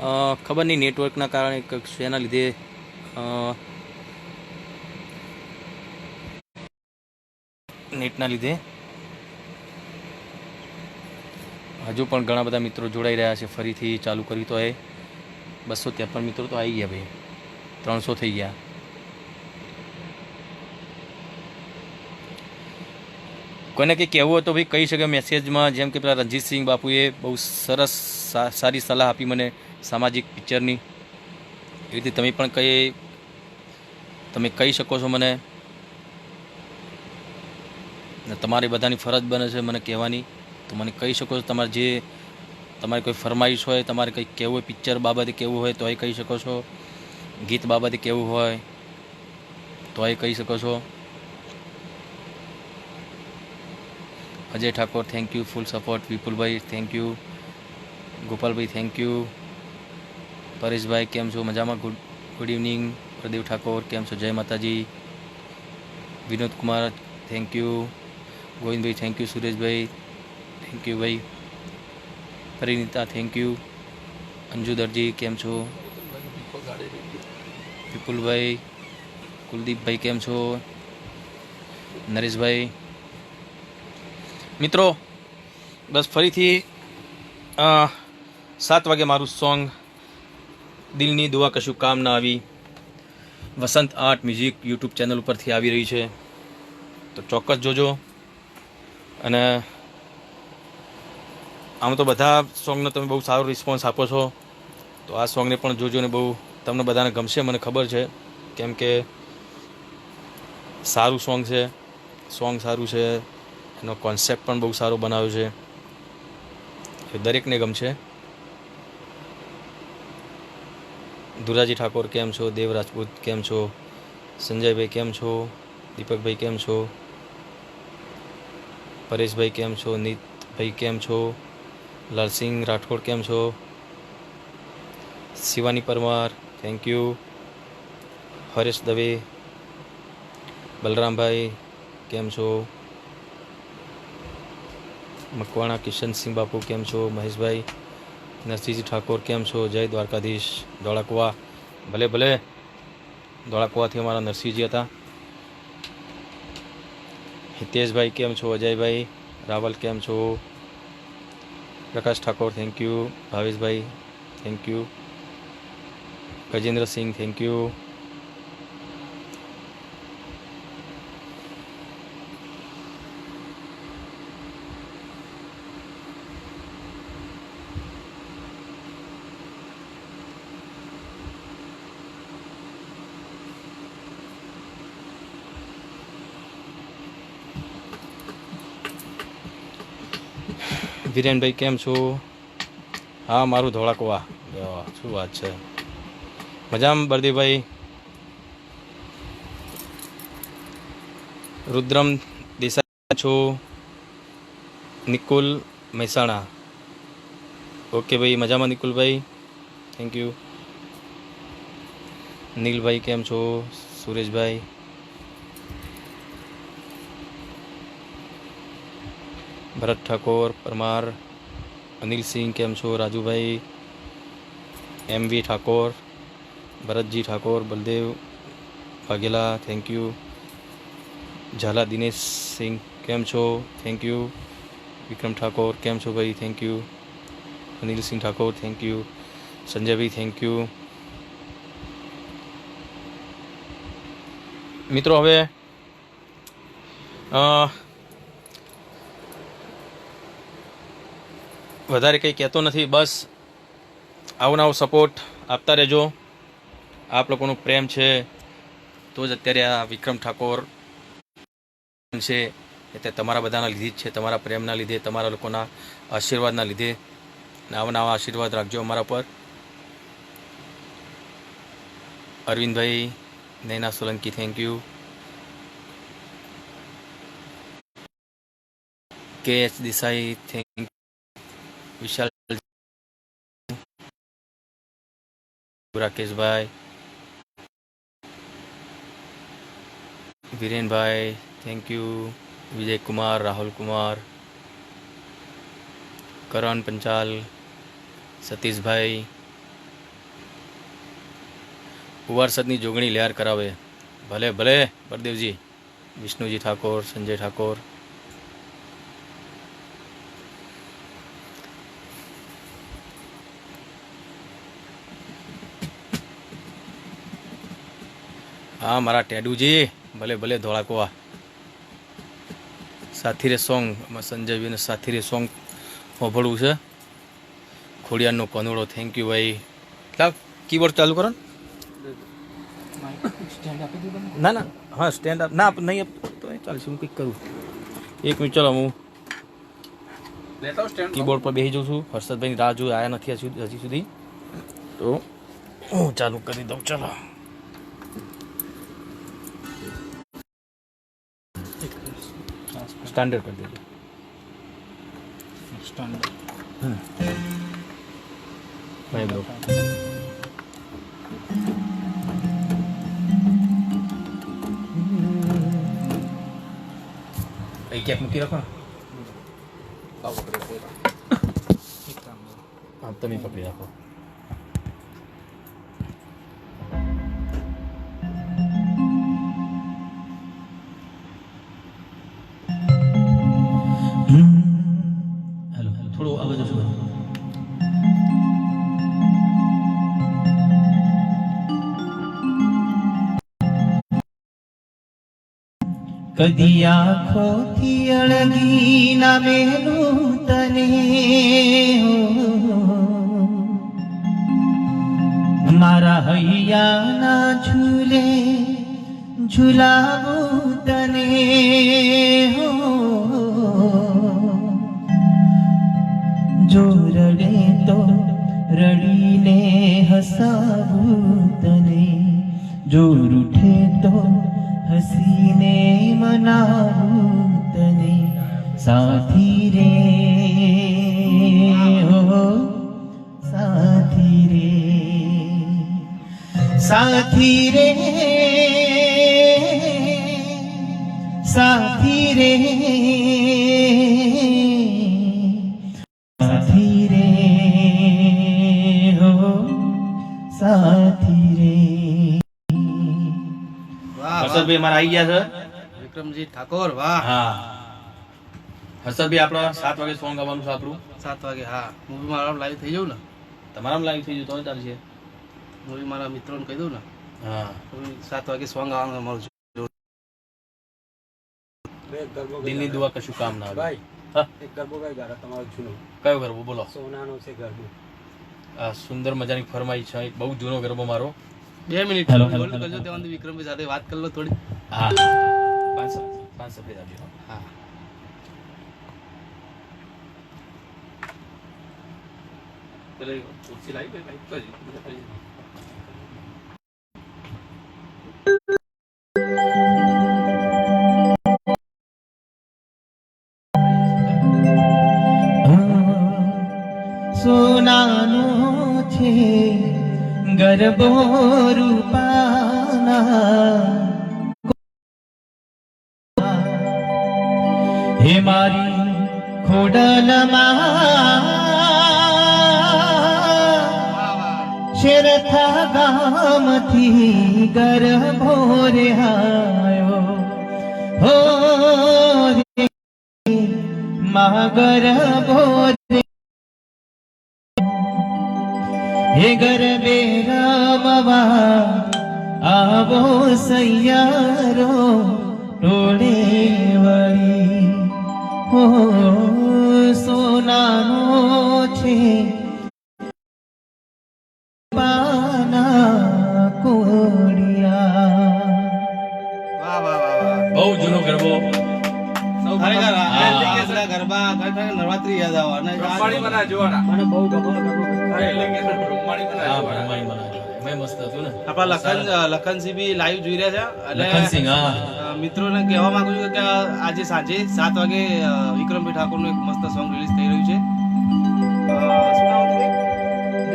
ખબર નહીં નેટવર્કના કારણે એના લીધે નેટના લીધે. હજુ પણ ઘણા બધા મિત્રો જોડાઈ રહ્યા છે, ફરીથી ચાલુ કરી તો એ. બસો ત્રેપન મિત્રો તો આવી ગયા ભાઈ. ત્રણસો થઈ ગયા. કોઈને કંઈ કહેવું હતું ભાઈ કહી શકે મેસેજમાં જેમ કે પેલા રણજીતસિંહ બાપુએ બહુ સરસ સારી સલાહ આપી મને. સામાજિક પિક્ચરની. એ રીતે તમે પણ કઈ, તમે કહી શકો છો મને. તમારી બધાની ફરજ બને છે મને કહેવાની. તો મને કહી શકો છો તમારે જે, તમારી કોઈ ફરમાઈશ હોય, તમારે કંઈ કહેવું હોય, પિક્ચર બાબતે કહેવું હોય, તો એ કહી શકો છો. ગીત બાબતે કહેવું હોય, તો એ કહી શકો છો. Ajay Thakor thank you full support Vipulbhai thank you Gopalbhai thank you પરેશભાઈ, કેમ છો? મજામાં? Good good evening Pradeep Thakor, કેમ છો? જય માતાજી. Vinod Kumar thank you Govindbhai thank you Sureshbhai thank you ભાઈ. પરિણીતા થેન્ક યુ અંજુ દરજી, કેમ છો? વિપુલભાઈ, કુલદીપભાઈ, કેમ છો? નરેશભાઈ. મિત્રો, બસ ફરીથી સાત વાગે મારું સોંગ દિલની દુઆ કશું કામ ના આવી. Vasant art music YouTube channel ઉપરથી આવી રહી છે. તો ચોક્કસ જોજો. અને આમ તો બધા સોંગનો તમે બહુ સારો રિસ્પોન્સ આપો છો. તો આ સોંગને પણ જોજો ને બહુ તમને બધાને ગમશે, મને ખબર છે. કેમ કે સારું સોંગ છે, સોંગ સારું છે, એનો કોન્સેપ્ટ પણ બહુ સારો બનાવ્યો છે. એ દરેકને ગમશે. ધુરાજી ઠાકોર કેમ છો? દેવ રાજપૂત કેમ છો? સંજયભાઈ કેમ છો? દીપકભાઈ કેમ છો? પરેશભાઈ કેમ છો? નીતભાઈ કેમ છો? લાલસિંહ રાઠોડ કેમ છો? શિવાની પરમાર થેન્ક યુ હરેશ દવે, બલરામભાઈ કેમ છો? મકવાણા કિશનસિંહ બાપુ કેમ છો? મહેશભાઈ નરસિંહજી ઠાકોર કેમ છો જય દ્વારકાધીશ ધોળાકુવા ભલે ભલે ધોળાકુવાથી અમારા નરસિંહજી હતા હિતેશભાઈ કેમ છો અજયભાઈ રાવલ કેમ છો Prakash Thakor thank you Bhaveshbhai thank you Gajendrasinh thank you વિરેનભાઈ કેમ છો? હા, મારું ધોળાકવા. વાહ શું વાત છે? મજામાં, બરદીભાઈ? રુદ્રમ દેસાઈ છો? નિકુલ મહેસાણા. ઓકે ભાઈ, મજામાં નિકુલભાઈ? થેન્ક યુ નીલભાઈ, કેમ છો? સુરેશભાઈ? ભરત ઠાકોર, પરમાર અનિલસિંહ કેમ છો? Rajubhai, M V Thakor, Bharatji Thakor, Baldev Vaghela thank you Jhala Dinesh સિંહ, કેમ છો? થેન્ક યુ વિક્રમ ઠાકોર, કેમ છો ભાઈ? Thank you Anilsinh Thakor thank you Sanjaybhai thank you મિત્રો, હવે વધારે કંઈ કહેતો નથી, બસ આવો નવો સપોર્ટ આપતા રહેજો. આપ લોકોનો પ્રેમ છે, તો જ અત્યારે આ વિક્રમ ઠાકોર છે એ તે તમારા બધાના લીધે જ છે, તમારા પ્રેમના લીધે, તમારા લોકોના આશીર્વાદના લીધે. નવા નવા આશીર્વાદ રાખજો અમારા પર. Arvindbhai Naina Solanki thank you K H Desai thank Vishal રાકેશભાઈ વિરેનભાઈ થેન્ક યુ વિજય કુમાર રાહુલ કુમાર કરણ પંચાલ સતીશભાઈ ઉવારસદની જોગણી લેર કરાવે ભલે ભલે બળદેવજી વિષ્ણુજી ઠાકોર સંજય ઠાકોર હા મારા ટેડુજી ભલે ભલે ધોળાકવા. સાથી રે સોંગ એમાં સંજયભાઈને સાથી રે સોંગ હોભળવું છે. ખોડિયારનો કનોડો થેન્ક યુ ભાઈ. લાવ કીબોર્ડ ચાલુ કરો ના. ના હા સ્ટેન્ડ અપ ના નહીં આપ- તો ચાલશે હું કંઈક કરું. એક મિનિટ ચાલો હું કીબોર્ડ પર બેસી જાઉં છું. હર્ષદભાઈની રાહ જોઈ આવ્યા નથી હજી સુધી. તો હું ચાલુ કરી દઉં ચાલો. સ્ટાન્ડર્ડ કરી દેજો. ભાઈ બ્રો એ કેપ મૂકી રાખો ને. હા તમે પકડી રાખો. કદી આંખોથી અળગી ના મેલું તને. મારા હૈયાના ઝૂલે ઝુલાવું તને જો રડે તો રડીને હસાવું તને જો હસીને મનાવું તને સાથી રે હો સાથી રે સાથી રે સાથી રે સાથી રે હો સાથી રે. હર્ષદભાઈ મારા આવી ગયા છે વિક્રમજી ઠાકોર વાહ. હા. હર્ષદભાઈ આપણા સાત વાગે સોંગ ગાવાનું છે આપણું. સાત વાગે હા. મૂવી મારા લાઈવ થઈ જાઉં ને? તમારામાં લાઈવ થઈ ગયું તો ચાલશે મૂવી મારા મિત્રોને કહી દઉં ને? હા. સાત વાગે સોંગ આવવાનું અમારું છે. દિલની દુઆ કશું કામ ના આવે. ભાઈ એક ગરબો ગાઈ ગારા તમારો જૂનો. કયો ગરબો? બોલો. સોનાનો છે ગરબો. આ સુંદર મજાની ફરમાઈ છે. એક બહુ જૂનો ગરબો મારો. બે મિનિટ. હેલો, હેલો, કરજો ત્યાં વિક્રમભાઈ સાથે વાત કરી લો થોડી. હા. સફ- પાંચ સફેદ આપજો હા પેલે ખુરશી લાવી ભાઈ ભાઈ સોનાનો છે ગરબો રૂપાના મારી ખોડલમાં શેરથા ગામથી ગરબો રે આયો હો રે મા ગરબો રે હે ગરબે રમવા આવો સૈયારો ટોળે વળી હો સોનાનો છે. પાના કોડિયા. વાહ વાહ વાહ વાહ બહુ જૂનો ગરબો. નવરાત્રી યાદ આવે. અને મને બહુ ગમો ગરબો હા બ્રહ્માણી બનાવ્યો એમાંય મસ્ત હતું ને. આપણા લખન લખનસિંહ બી લાઈવ જોઈ રહ્યા છે. લખનસિંહ હા. મિત્રોને કહેવા માંગુ છું કે આજે સાંજે સાત વાગે વિક્રમભાઈ ઠાકોરનું એક મસ્ત સોંગ રિલીઝ થઈ રહ્યું છે.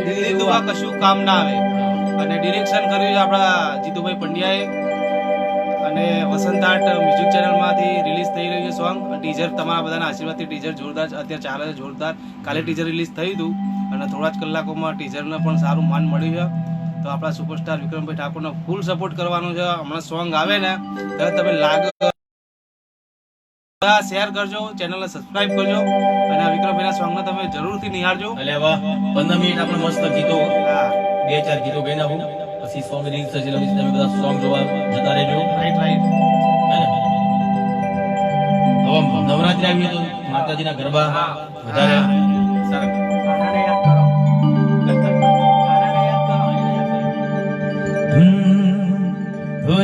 દિલ્હી દુઆ કશું કામ ના આવે. અને ડિરેક્શન કર્યું છે આપણા જીતુભાઈ પંડ્યાએ. અને વસંત આર્ટ મ્યુઝિક ચેનલમાંથી રિલીઝ થઈ રહ્યું છે સોંગ. ટીઝર તમારા બધાના આશીર્વાદથી ટીઝર જોરદાર અત્યારે ચાલે છે જોરદાર. કાલે ટીઝર રિલીઝ થયું હતું. અને થોડા જ કલાકોમાં ટીઝરને પણ સારું માન મળ્યું છે. તો આપણા સુપરસ્ટાર વિક્રમભાઈ ઠાકોરનો ફૂલ સપોર્ટ કરવાનો છે. હમણાં સોંગ આવે ને ત્યારે તમે લાગો શેર કરજો ચેનલને સબસ્ક્રાઇબ કરજો. અને આ વિક્રમભાઈના સોંગને તમે જરૂરથી નિહાળજો. એટલે વાહ પંદર મિનિટ આપણે મસ્ત ગીતો હા. બે ચાર ગીતો ગાઈ નાખું પછી સોંગ રીલ્સ થશે એટલે તમે બધા સોંગ જોવા જતા રહેજો. રાઈટ રાઈટ નવરાત્રી આવી તો માતાજીના ગરબા વધારે હમ,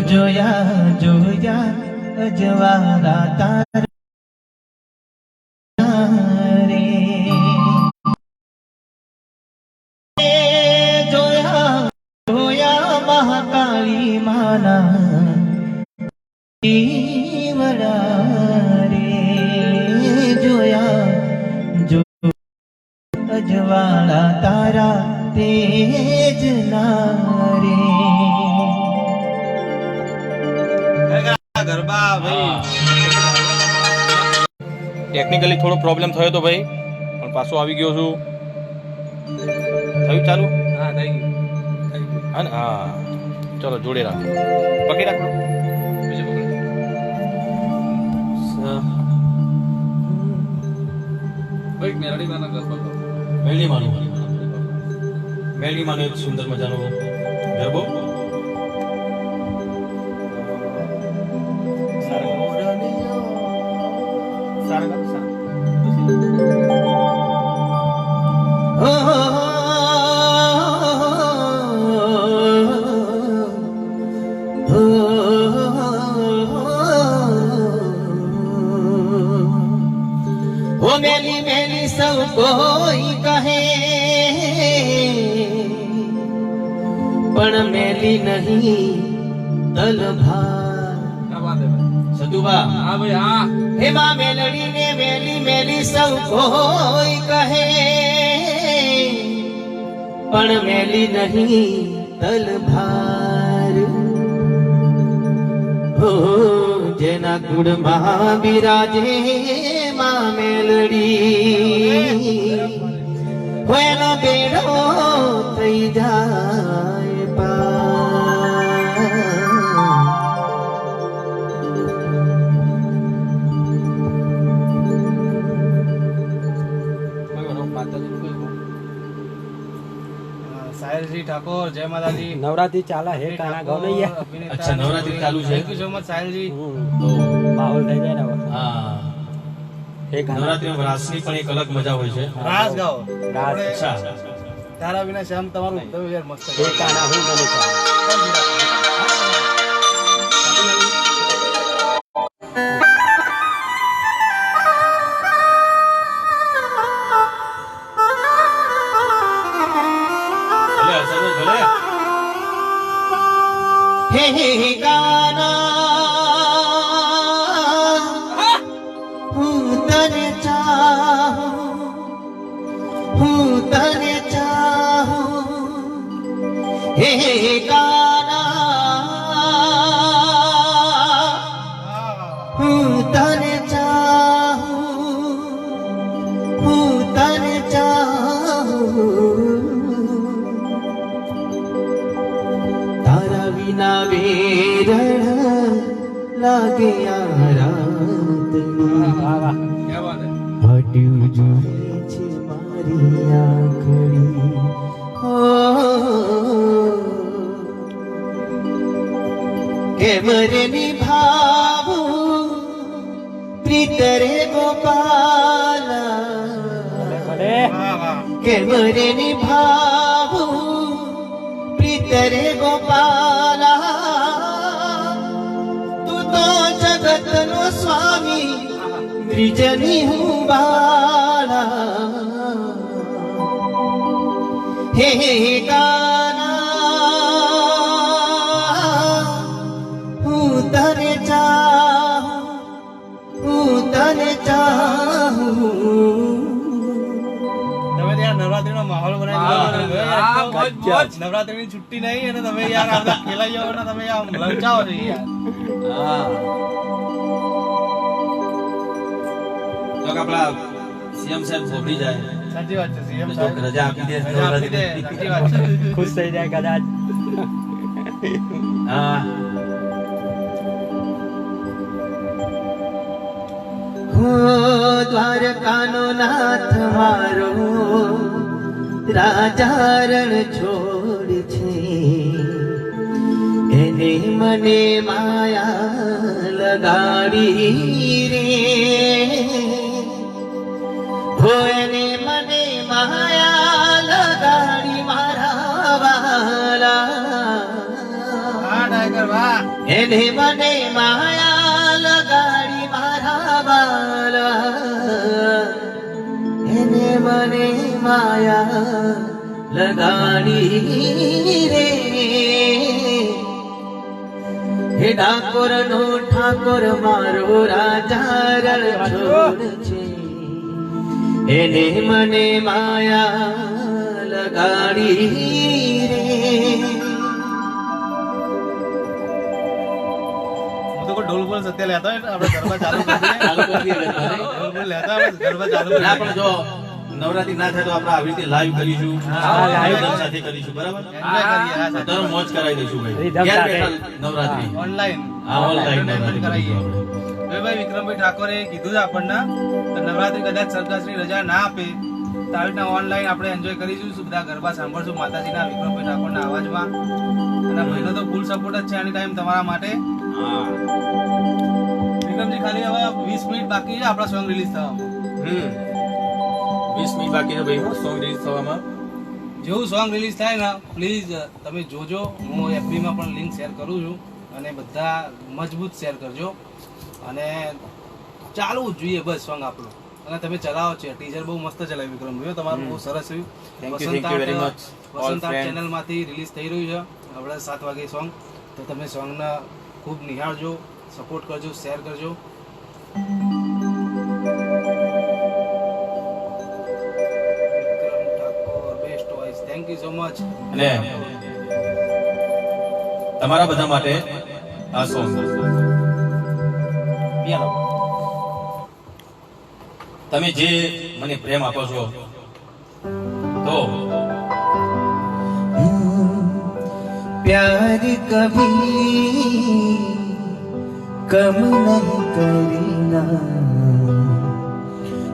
જોયા જોયા, અજવાળા તાર. મહાકાળી માના. દીવડા રે જોયા જો અજવાળા તારા તેજ ના રે ગરબા ભાઈ. ટેકનિકલી થોડો પ્રોબ્લેમ થયો તો ભાઈ પણ પાછો આવી ગયો છું. થયું ચાલુ? હા થઈ ગયું. હા હા. ચલો જોડે રાખો. પકડી રાખો. બીજું પકડો. ભાઈ મેલડી ગાના ગરબા કરો. માનું એક સુંદર મજાનો ગરબો. પણ મેલી નહીં તલભાર. હો જેના કુળમાં બિરાજે માં મેલડી. હોય બેડો થઈ જાય સાહિલજી ઠાકોર જય માતાજી. નવરાત્રી ચાલે હે કાના ગાવ નહીં અચ્છા, નવરાત્રી ચાલુ છે. થેન્ક યુ સો મચ સાહિલજી માહોલ થઈ જાય ને હા. હે કાના. નવરાત્રીમાં રાસની પણ એક અલગ મજા હોય છે. રાસ ગાઓ. રાસ. અચ્છા. તારા વિના શ્યામ તમારું ઉદ્ધવ યાર મસ્ત હે કાના હું મને હટ્યું જુએ છે મારી આંખડી હો કેમ રે નિભાવું પ્રીતરે ગોપાલા ભલે વાહ વાહ કેમ રે નિભાવું પ્રીતરે ગોપાલા તું તો જગતનો સ્વામી દ્વિજની હું બાળા તને નો નવરાત્રીનો માહોલ બનાવી. નવરાત્રીની છુટ્ટી નહીં અને તમે યાર આ ખેલાઈઓ ને તમે આમ લલચાવો છો યાર. હા. તો કે આપણા સીએમ સાહેબ ભોગી જાય. સાચી વાત છે સીએમ સાહેબ. રજા આપી દે રજા આપી દે સાચી વાત છે. ખુશ થઈ જાય કદાચ. હા. હો દ્વારકાનો નાથ મારો રાજારણ છોડ છે. એને મને માયા લગાડી રે. હો એને મને માયા લગાડી મારા વાલા. એને મને માયા લગાડી મને માયા લગાડી રે હે ઠાકોર નો ઠાકોર મારો રાજા રણછોડ છે એને મને માયા લગાડી રે હું તો કોઈ ઢોલ બોલ સત્ય લેતા આપણે ગરબા ચાલુ કરી દઈએ. ઢોલ બોલ લેતા ગરબા ચાલુ ના પણ જો નવરાત્રી ના થાય તો આપણે આવી રીતે લાઈવ કરીશું. સાથે કરીશું બરાબર? વાત. મોજ કરાવી દઈશું ભાઈ. નવરાત્રી. ઓનલાઈન હા ઓનલાઈન નવરાત્રી ભાઈ વિક્રમભાઈ ઠાકોરે કીધું છે આપણને નવરાત્રી કદાચ સરકારશ્રી રજા ના આપે તો આવી રીતના ઓનલાઈન આપણે એન્જોય કરીશું. બધા ગરબા સાંભળશું માતાજીના વિક્રમભાઈ ઠાકોરના અવાજમાં? અને ભાઈનો તો ફૂલ સપોર્ટ જ છે આની ટાઈમ તમારા માટે. વિક્રમજી ખાલી હવે વીસ મિનિટ બાકી છે આપણા સોંગ રિલીઝ થવામાં. વીસ મિનિટ બાકી છે ભાઈ સોંગ રિલીઝ થવામાં. જેવું સોંગ રિલીઝ થાય ને પ્લીઝ તમે જોજો. હું એફબીમાં પણ લિંક શેર કરું છું અને બધા મજબૂત શેર કરજો. અને ચાલવું જોઈએ બસ સોંગ આપણું. અને તમે ચલાવો છો. ટીઝર બહુ મસ્ત ચલાવ્યું વિક્રમ. ભાઈ તમારું બહુ સરસ થયું. All વસંત ચેનલમાંથી રિલીઝ થઈ રહ્યું છે. આપણે સાત વાગે સોંગ તો તમે સોંગના ખૂબ નિહાળજો સપોર્ટ કરજો શેર કરજો. સોલંકી સમાજ. અને તમારા બધા માટે આ સોંગ. તમે જે મને પ્રેમ આપો છો તો. પ્યાર કભી કમ નહીં કરના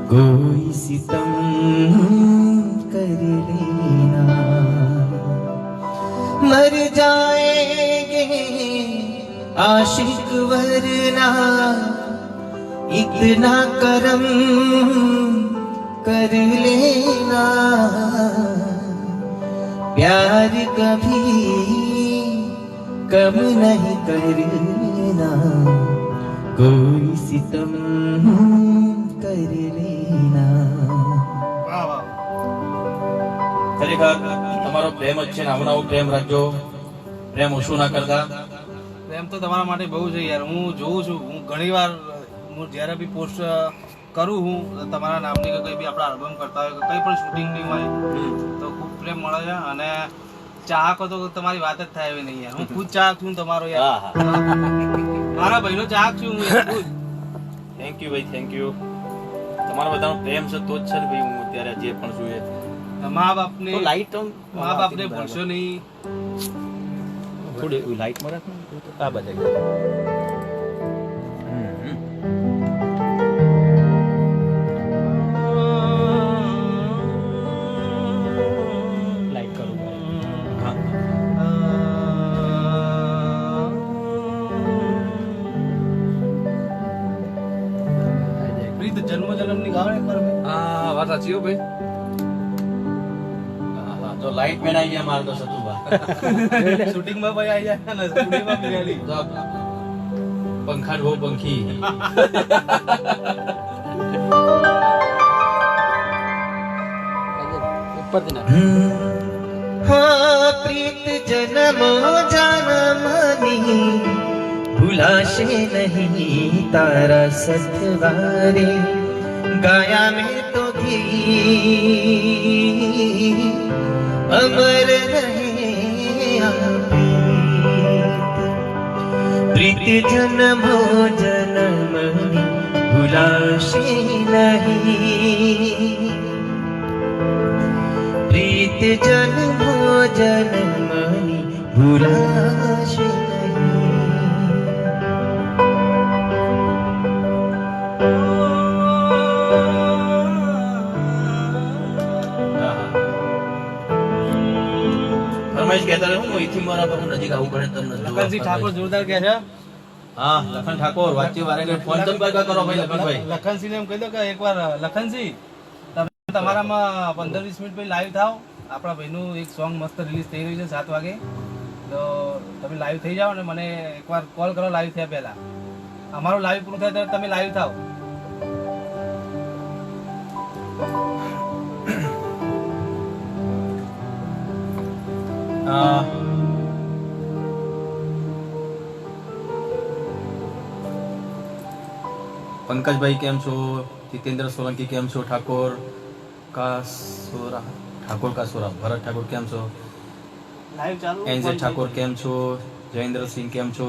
કોઈ સિતમ કરી લે. जाएंगे आशिक वरना इतना करम कर लेना प्यार कभी कम नहीं करना कोई सितम कर लेना વાહ વાહ ખરેખર તમારો પ્રેમ જ છે ને આવો નવો પ્રેમ રાખજો પ્રેમ ઓછું ના કરતા? પ્રેમ તો તમારા માટે બહુ છે યાર. હું જોઉં છું. હું ઘણી વાર હું જ્યારે બી પોસ્ટ કરું હું તમારા નામની કે કંઈ બી આપણા આલ્બમ કરતા હોય કંઈ પણ શૂટિંગ નહીં હોય તો ખૂબ પ્રેમ મળે છે અને ચાહકો તો તમારી વાત જ થાય એવી નહીં યાર. હું ખુદ ચાહક છું તમારો યાર. મારા ભાઈનો ચાહક છું હું થેન્ક યુ ભાઈ થેન્ક યુ તમારો બધાનો પ્રેમ છે તો જ છે ભાઈ હું અત્યારે જે પણ છું એ મા બાપને લાઈટ મા બાપને ભૂલશો નહીં. થોડી લાઈટમાં રાખ આ બધા લાઈક કરું ભાઈ. પ્રીત જન્મ જન્મની ગાવ ને એકવાર ભાઈ. હા વાત સાચી હો ભાઈ. હા, હા, તો લાઈટ મેન આવી ગયા મારે તો શૂટિંગમાં ભાઈ આવી જાય ને સ્ટુડિયો માં બિરાલી પંખા ઢો પંખી. ઉપર હા પ્રીત જન્મ જન્મની ભૂલાશે નહીં તારા સતવારે ગાયા મેં તો ઘી. अमर प्रीत। जन भोजन भुलाशी नहि। प्रीत जन भोजन भुला કહેતા હું અહીંથી મારા પર નજીક આવવું પડે તમને જોવા. લખનસિંહ ઠાકોર જોરદાર કહે છે. હા લખન ઠાકોર વાતચીત વારે ઘડીએ. ફોન તમે કરો ભાઈ લખનભાઈ લખનસિંહ એમ કહી દો કે એકવાર લખનસિંહ તમે તમારામાં પંદર વીસ મિનિટ પછી લાઈવ થાવ. આપણા ભાઈનું એક સોંગ મસ્ત રિલીઝ થઈ રહ્યું છે સાત વાગે. તો તમે લાઈવ થઈ જાઓ ને મને એકવાર કોલ કરો લાઈવ થયા પહેલા. અમારું લાઈવ પૂરું થાય ત્યારે તમે લાઈવ થાવ. પંકજભાઈ કેમ છો? જીતેન્દ્ર સોલંકી કેમ છો? ઠાકોર કાસોરા ઠાકોર કાસોરા ભરત ઠાકોર કેમ છો? એનજે ઠાકોર કેમ છો? જયેન્દ્રસિંહ કેમ છો?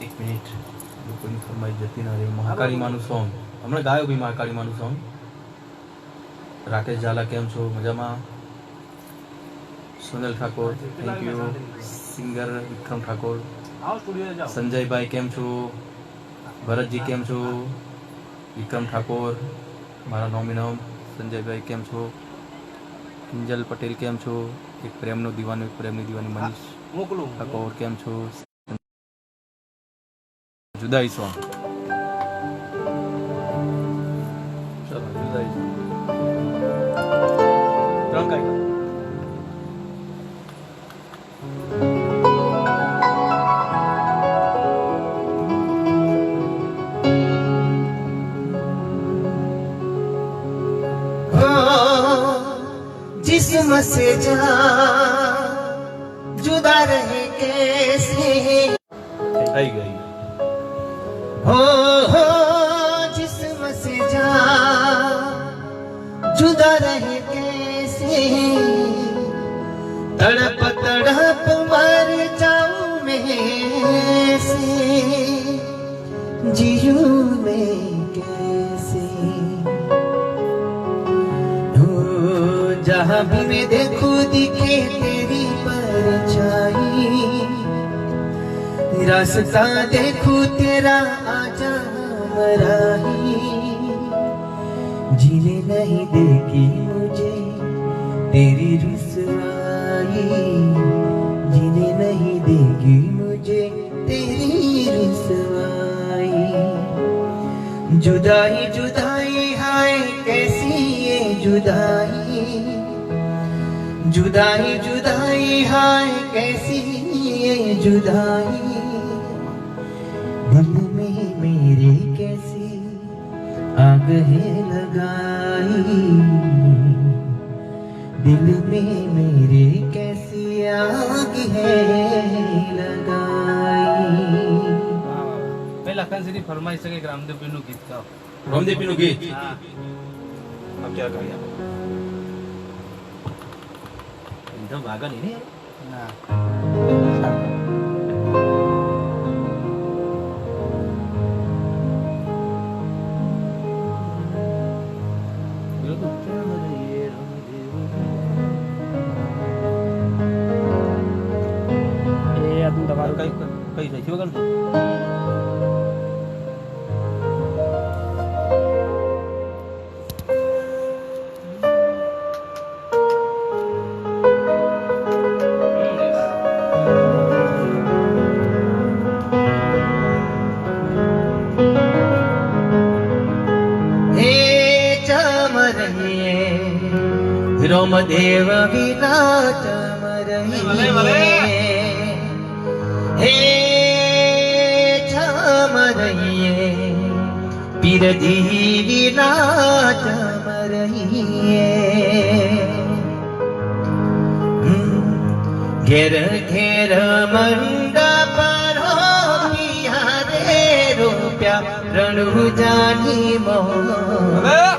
એક મિનિટ. લોકોની ફરમાઈ જતી ના રહી. મહાકાળી માનું સોંગ હમણાં ગાયો ભાઈ મહાકાળી માનું સોંગ રાકેશ ઝાલા કેમ છો? મજામાં? Sunil Thakor thank you singer Vikram Thakor. સંજયભાઈ કેમ છો? ભરતજી કેમ છો? વિક્રમ ઠાકોર મારા નોમિનમ. સંજયભાઈ કેમ છો? કિંજલ પટેલ કેમ છો? એક પ્રેમનો દીવાનો એક પ્રેમની દીવાની મનીષ ઠાકોર કેમ છો? જુદાઈ સોંગ ત્રણ કાંઈ हो जिस्म से जा जुदा रहे कैसे થઈ ગઈ हो हो जिस्म से जा जुदा रहे तड़प तड़प मर जाऊँ मैं से मैं कैसे? जहाँ भी मैं देखूँ दिखे तेरी परछाई। रास्ता देखूँ तेरा आजा जीने नहीं देगी मुझे तेरी जुदाई जुदाई, हाय, कैसी ये जुदाई? जुदाई जुदाई, हाय, कैसी ये जुदाई? दिल में मेरे कैसी आग है लगाई? दिल में मेरे कैसी आग है? આકાંક્ષીની ફરમાઈશ છે કે રામદેવપીનું ગીત ગાઓ. રામદેવપીનું ગીત? હા. આપ ક્યાં ગાય એકદમ વાગા ને. ના તમારું કઈ કઈ થઈ ગયું રોમદેવ વિના ચમરહીએ હે ચમરહીએ પીરજી વિના ચમરહીએ ઘેર ઘેર મંડપ રે રૂપિયા રણુ જાની મોં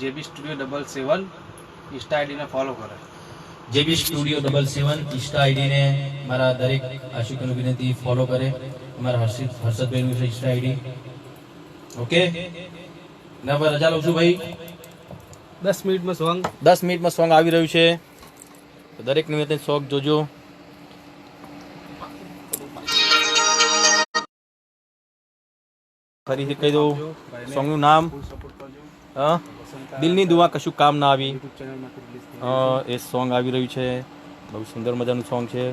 JB studio double seven insta આઈડીને follow કરે. JB studio double seven insta આઈડીને મારા દરેક આશિકોને વિનંતી ફોલો કરે. મારા હર્ષિત હર્ષદભાઈનું છે ઇન્સ્ટા આઈડી ઓકે ના રજા લઉં છું ભાઈ. દસ મિનિટમાં સોંગ. દસ મિનિટમાં સોંગ આવી રહ્યું છે. તો દરેક નિવેદન સોંગ જોજો. ફરીથી કહી દઉં સોંગનું નામ. અ, દિલની દુઆ કશું કામ ના આવી. એ સોંગ આવી રહ્યું છે. બહુ સુંદર મજાનું સોંગ છે.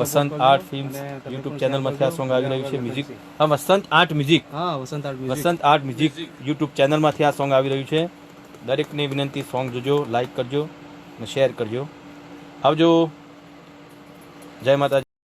વસંત આર્ટ ફિલ્મ્સ યુટ્યુબ ચેનલમાંથી આ સોંગ આવી રહ્યું છે મ્યુઝિક હા વસંત આર્ટ મ્યુઝિક હા Vasant art music Vasant art music YouTube ચેનલમાંથી આ સોંગ આવી રહ્યું છે. દરેકને વિનંતી સોંગ જોજો લાઈક કરજો અને શેર કરજો. આવજો. જય માતાજી.